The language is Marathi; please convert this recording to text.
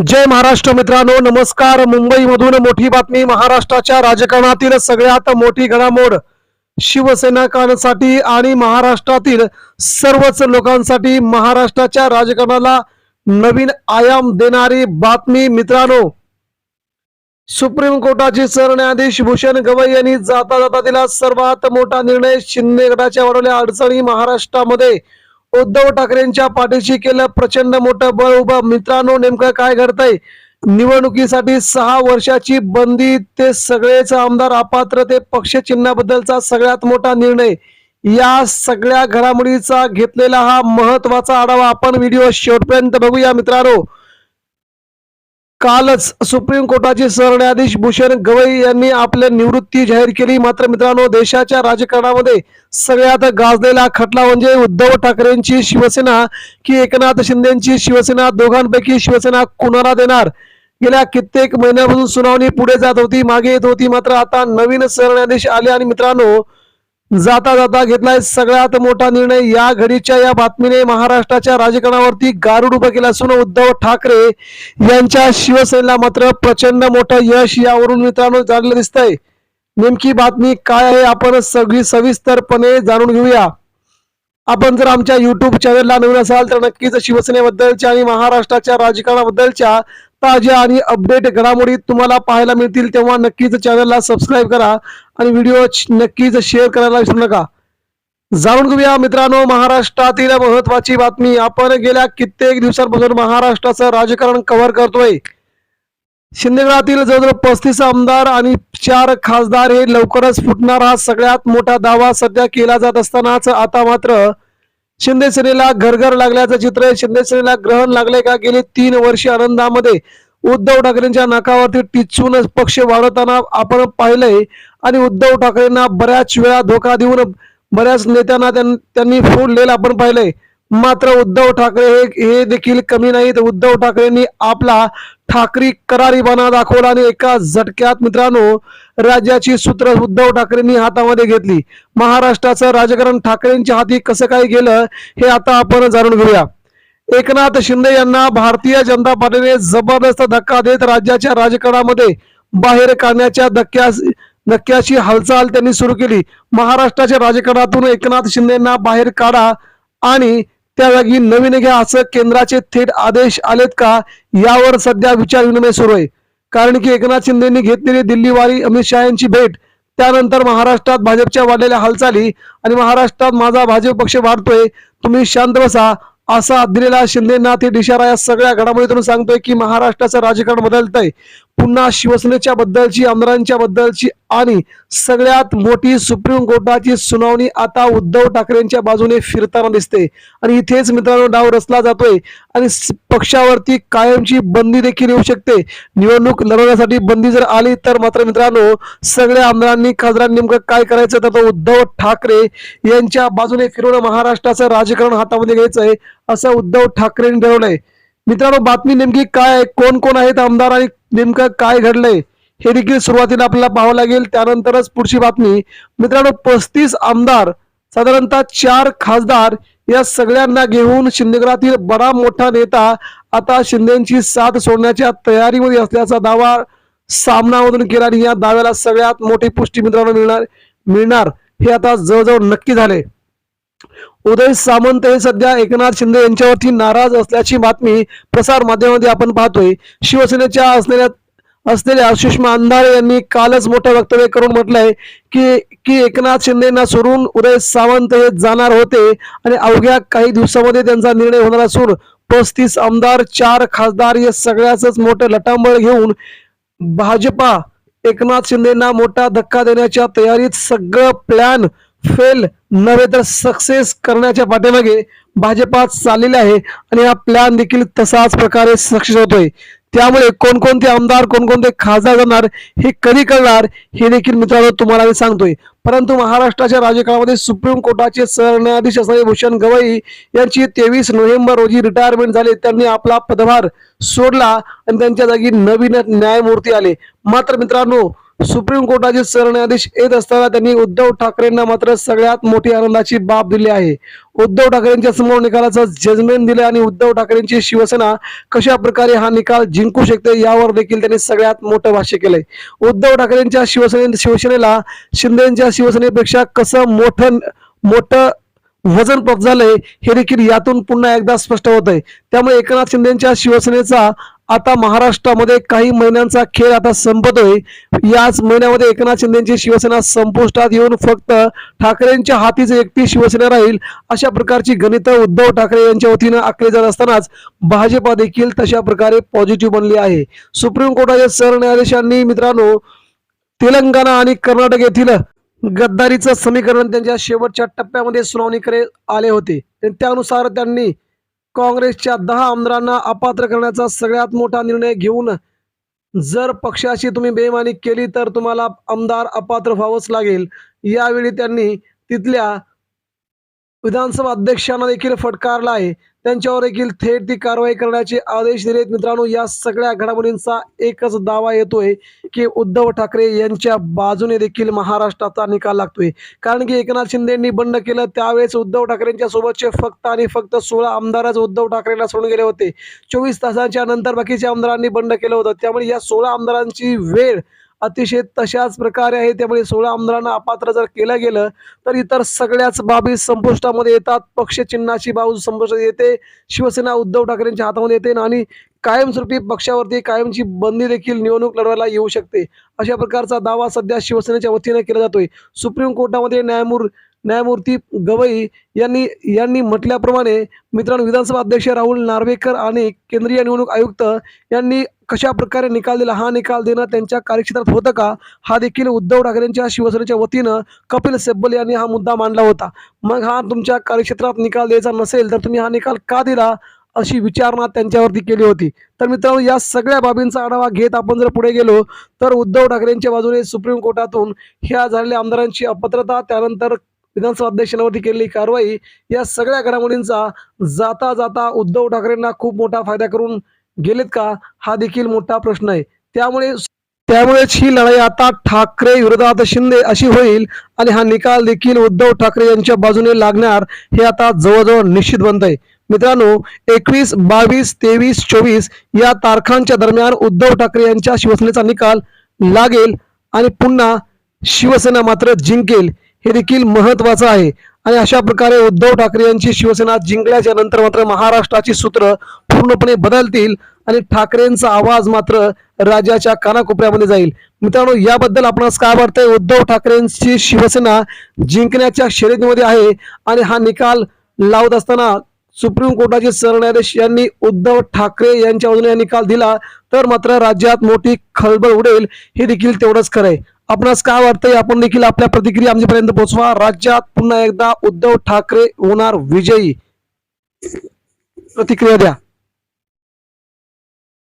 जय महाराष्ट्र मित्रांनो नमस्कार. मुंबईमधून मोठी बातमी महाराष्ट्राच्या राजकारणातील सगळ्यात मोठी घडामोड शिवसैनिकांसाठी आणि महाराष्ट्रातील सर्वच लोकांसाठी महाराष्ट्राच्या राजकारणाला नवीन आयाम देणारी बातमी मित्रांनो. सुप्रीम कोर्टाचे सरन्यायाधीश भूषण गवई यांनी जाता जाता दिला सर्वात मोठा निर्णय शिंदे गटाच्या वाढवल्या अडचणी महाराष्ट्रामध्ये. उद्धव ठाकरेंच्या पाठीशी केलं प्रचंड मोठं बळ. उभं मित्रांनो नेमकं काय घडतंय? निवडणुकीसाठी सहा वर्षाची बंदी ते सगळेच आमदार अपात्र ते पक्ष चिन्हाबद्दलचा सगळ्यात मोठा निर्णय. या सगळ्या घडामोडीचा घेतलेला हा महत्त्वाचा आढावा आपण व्हिडिओ शेवटपर्यंत बघूया मित्रांनो. कालच सुप्रीम कोर्टाचे सरन्यायाधीश भूषण गवई यांनी आपली निवृत्ती जाहीर केली. मात्र मित्रांनो देशाच्या राजकारणामध्ये सगळ्यात गाजलेला खटला म्हणजे उद्धव ठाकरेंची शिवसेना की एकनाथ शिंदेची शिवसेना दोघांपैकी शिवसेना कुणाला देणार? गेल्या कित्येक महिन्यापासून सुनावणी पुढे जात होती मागे येत होती. मात्र आता नवीन सरन्यायाधीश आले आणि मित्रांनो जाता जाता घेतलाय सगळ्यात मोठा निर्णय. या घडीच्या या बातमीने महाराष्ट्राच्या राजकारणावरती गारुड उभं केलं असून उद्धव ठाकरे यांच्या शिवसेनेला मात्र प्रचंड मोठं यश यावरून मित्रांनो झालेलं दिसतंय. नेमकी बातमी काय आहे आपण सगळी सविस्तरपणे जाणून घेऊया. आपण जर आमच्या युट्यूब चॅनलला नवीन असाल तर नक्कीच शिवसेनेबद्दलच्या आणि महाराष्ट्राच्या राजकारणाबद्दलच्या ताज्या आणि अपडेट घडामोडी तुम्हाला पाहायला मिळतील तेव्हा नक्कीच चॅनलला सबस्क्राईब करा आणि व्हिडिओ नक्कीच शेअर करायला विसरू नका. जाणून घेऊया मित्रांनो महाराष्ट्रातील महत्वाची बातमी. आपण गेल्या कित्येक दिवसांपासून महाराष्ट्राचं राजकारण कव्हर करतोय. शिंदेगडातील जवळजवळ पस्तीस आमदार आणि चार खासदार हे लवकरच फुटणार. हा सगळ्यात मोठा दावा सध्या केला जात असतानाच आता मात्र शिंदे सेनेला घरघर लागल्याचं चित्र आहे. शिंदे सेनेला ग्रहण लागले का? गेली तीन वर्षे आनंदामध्ये उद्धव ठाकरेंच्या नाकावरती टिचूनच पक्ष वाढवताना आपण पाहिलंय. आणि उद्धव ठाकरेंना बऱ्याच वेळा धोका देऊन बऱ्याच नेत्यांना त्यां- त्यांनी फोडलेलं आपण पाहिलंय. मात्र उद्धव ठाकरे हे हे देखील कमी नाहीत. उद्धव ठाकरेंनी आपला ठाकरी करारीपणा दाखवला आणि एका झटक्यात मित्रांनो राज्याची सूत्र उद्धव ठाकरेंनी हातामध्ये घेतली. महाराष्ट्राचं राजकारण ठाकरेंच्या हाती कसं काय गेलं हे आता आपण जाणून घेऊया. एकनाथ शिंदे यांना भारतीय जनता पार्टीने जबरदस्त धक्का देत राज्याच्या राजकारणामध्ये बाहेर काढण्याच्या धक्क्या धक्क्याची हालचाल त्यांनी सुरू केली. महाराष्ट्राच्या राजकारणातून एकनाथ शिंदेना बाहेर काढा आणि त्या जागी नवीन घ्या असं केंद्राचे थेट आदेश आलेत का? यावर सध्या विचार विनिमय सुरू आहे. कारण की एकनाथ शिंदेनी घेतलेली दिल्लीवारी अमित शहा यांची भेट त्यानंतर महाराष्ट्रात भाजपच्या वाढलेल्या हालचाली आणि महाराष्ट्रात माझा भाजप पक्ष वाढतोय तुम्ही शांत बसा असा दिलेला शिंदेना ते इशारा या सगळ्या घडामोडीतून सांगतोय की महाराष्ट्राचं राजकारण बदलतंय. पुन्हा शिवसेनेच्या बद्दलची आमदारांच्या बद्दलची आणि सगळ्यात मोठी सुप्रीम कोर्टाची सुनावणी आता उद्धव ठाकरेंच्या बाजूने फिरताना दिसते. आणि इथेच मित्रांनो डाव रचला जातोय आणि पक्षावरती कायमची बंदी देखील येऊ शकते. निवडणूक लढवण्यासाठी बंदी जर आली तर मात्र मित्रांनो सगळ्या आमदारांनी खासदारांनी नेमकं काय करायचं? तर तो उद्धव ठाकरे यांच्या बाजूने फिरवणं महाराष्ट्राचं राजकारण हातामध्ये घ्यायचं आहे असं उद्धव ठाकरेंनी ठरवलंय. मित्रांनो बातमी नेमकी काय कोण कोण आहेत आमदार आणि नेमकं काय घडलंय हे देखील सुरुवातीला आपल्याला पाहावं लागेल. त्यानंतरच पुढची बातमी. मित्रांनो पस्तीस आमदार साधारणतः चार खासदार या सगळ्यांना घेऊन शिंदेगडातील बरा मोठा नेता आता शिंदेची साथ सोडण्याच्या तयारीमध्ये असल्याचा दावा सामनामधून केला आणि या दाव्याला सगळ्यात मोठी पुष्टी मित्रांनो मिळणार मिळणार हे आता जवळजवळ नक्की झाले उदय सामंत हे सध्या एकनाथ शिंदे यांच्यावरती नाराज असल्याची बातमी प्रसार माध्यमामध्ये आपण पाहतोय. शिवसेनेच्या असलेल्या असलेल्या सुषमा अंधारे यांनी कालच मोठं वक्तव्य करून म्हटलंय की की एकनाथ शिंदेना सोडून उदय सावंत हे जाणार होते आणि अवघ्या काही दिवसामध्ये त्यांचा निर्णय होणार असून पस्तीस आमदार चार खासदार हे सगळ्याच मोठं लटांबळ घेऊन भाजपा एकनाथ शिंदेना मोठा धक्का देण्याच्या तयारीत सगळं प्लॅन फेल नव्हे तर सक्सेस करण्याच्या पाठीमागे भाजपा चाललेले आहे आणि हा प्लॅन देखील तसाच प्रकारे सक्सेस होतोय. त्यामुळे कोणकोणते आमदार कोणकोणते खासदार जाणार हे कधी करणार हे देखील मित्रांनो तुम्हाला मी सांगतोय. परंतु महाराष्ट्राच्या राजकारणामध्ये सुप्रीम कोर्टाचे सरन्यायाधीश असणारे भूषण गवई यांची तेवीस नोव्हेंबर रोजी रिटायरमेंट झाली. त्यांनी आपला पदभार सोडला आणि त्यांच्या जागी नवीन न्यायमूर्ती आले. मात्र मित्रांनो सुप्रीम कोर्टाचे सरन्यायाधीश येत असताना त्यांनी उद्धव ठाकरेंना मात्र सगळ्यात मोठी आनंदाची बाब दिली आहे. उद्धव ठाकरेंच्या समोर निकालाचं जजमेंट दिले आणि उद्धव ठाकरेंची शिवसेना कशा प्रकारे हा निकाल जिंकू शकते यावर देखील त्यांनी सगळ्यात मोठं भाष्य केलंय. उद्धव ठाकरेंच्या शिवसेने शिवसेनेला शिंदेच्या शिवसेनेपेक्षा कसं मोठं मोठं वजन प्राप्त झालंय हे देखील यातून पुन्हा एकदा स्पष्ट होत आहे त्यामुळे एकनाथ शिंदेच्या शिवसेनेचा आता महाराष्ट्रामध्ये काही महिन्यांचा खेळ आता संपतोय. याच महिन्यामध्ये एकनाथ शिंदेची शिवसेना संपुष्टात येऊन फक्त ठाकरेंच्या हातीच एकटी शिवसेना राहील अशा प्रकारची गणित उद्धव ठाकरे यांच्या वतीनं आखली जात असतानाच भाजपा देखील तशा प्रकारे पॉझिटिव्ह बनली आहे. सुप्रीम कोर्टाच्या सरन्यायाधीशांनी मित्रांनो तेलंगणा आणि कर्नाटक येथील गद्दारीचं समीकरण त्यांच्या शेवटच्या टप्प्यामध्ये सुनावणीकडे आले होते. त्यानुसार त्यांनी काँग्रेसच्या दहा आमदारांना अपात्र करण्याचा सगळ्यात मोठा निर्णय घेऊन जर पक्षाशी तुम्ही बेमानी केली तर तुम्हाला आमदार अपात्र व्हावंच लागेल. यावेळी त्यांनी तिथल्या विधानसभा अध्यक्षांना देखील फटकारला आहे. त्यांच्यावर देखील थेट ती कारवाई करण्याचे आदेश दिलेत. मित्रांनो या सगळ्या घडामोडींचा एकच दावा येतोय की उद्धव ठाकरे यांच्या बाजूने देखील महाराष्ट्राचा निकाल लागतोय. कारण की एकनाथ शिंदेंनी बंड केलं त्यावेळेस उद्धव ठाकरेंच्या सोबतचे फक्त आणि फक्त सोळा आमदारच उद्धव ठाकरेंना सोडून गेले होते. चोवीस तासांच्या नंतर बाकीच्या आमदारांनी बंड केलं होतं. त्यामुळे या सोळा आमदारांची वेळ अतिशय तशाच प्रकारे आहे. त्यामुळे सोळा आमदारांना अपात्र जर केलं गेलं तर इतर सगळ्याच बाबी संपुष्टामध्ये येतात. पक्ष चिन्हाची बाजू संपुष्टात येते. शिवसेना उद्धव ठाकरेंच्या हातामध्ये येते आणि कायमस्वरूपी पक्षावरती कायमची बंदी देखील निवडणूक लढवायला येऊ शकते. अशा प्रकारचा दावा सध्या शिवसेनेच्या वतीने केला जातोय. सुप्रीम कोर्टामध्ये न्यायमूर न्यायमूर्ती गवई यांनी यांनी म्हटल्याप्रमाणे मित्रांनो विधानसभा अध्यक्ष राहुल नार्वेकर आणि केंद्रीय निवडणूक आयुक्त यांनी कशा प्रकारे निकाल दिला हा निकाल देणं त्यांच्या कार्यक्षेत्रात होतं का? हा देखील उद्धव ठाकरेंच्या शिवसेनेच्या वतीनं कपिल सिब्बल यांनी हा मुद्दा मांडला होता. मग हा तुमच्या कार्यक्षेत्रात निकाल द्यायचा नसेल तर तुम्ही हा निकाल का दिला अशी विचारणा त्यांच्यावरती केली होती. तर मित्रांनो या सगळ्या बाबींचा आढावा घेत आपण जर पुढे गेलो तर उद्धव ठाकरेंच्या बाजूने सुप्रीम कोर्टातून ह्या झालेल्या आमदारांची अपात्रता त्यानंतर विधानसभा अध्यक्षांवरती केलेली कारवाई या सगळ्या घडामोडींचा जाता जाता उद्धव ठाकरेंना खूप मोठा फायदा करून गेलेत का? हा देखील मोठा प्रश्न आहे. त्यामुळे त्यामुळेच ही लढाई आता ठाकरे विरोधात शिंदे अशी होईल आणि हा निकाल देखील उद्धव ठाकरे यांच्या बाजूने लागणार हे आता जवळजवळ निश्चित बनत आहे. मित्रांनो एकवीस बावीस तेवीस चोवीस या तारखांच्या दरम्यान उद्धव ठाकरे यांच्या शिवसेनेचा निकाल लागेल आणि पुन्हा शिवसेना मात्र जिंकेल हे देखील महत्वाचं आहे. आणि अशा प्रकारे उद्धव ठाकरे यांची शिवसेना जिंकल्याच्या नंतर मात्र महाराष्ट्राची सूत्र पूर्णपणे बदलतील आणि ठाकरेंचा आवाज मात्र राज्याच्या कानाकोपऱ्यामध्ये जाईल. मित्रांनो याबद्दल आपणास काय वाटतंय? उद्धव ठाकरेंची शिवसेना जिंकण्याच्या शर्यतीमध्ये आहे आणि हा निकाल लावत असताना सुप्रीम कोर्टाचे सरन्यायाधीश यांनी उद्धव ठाकरे यांच्या बाजूने निकाल दिला तर मात्र राज्यात मोठी खळबळ उडेल हे देखील तेवढंच खरंय आपणास काय वाटतंय? आपण देखील आपल्या प्रतिक्रिया आमच्यापर्यंत पोहोचवा. राज्यात पुन्हा एकदा उद्धव ठाकरे होणार विजयी. प्रतिक्रिया द्या.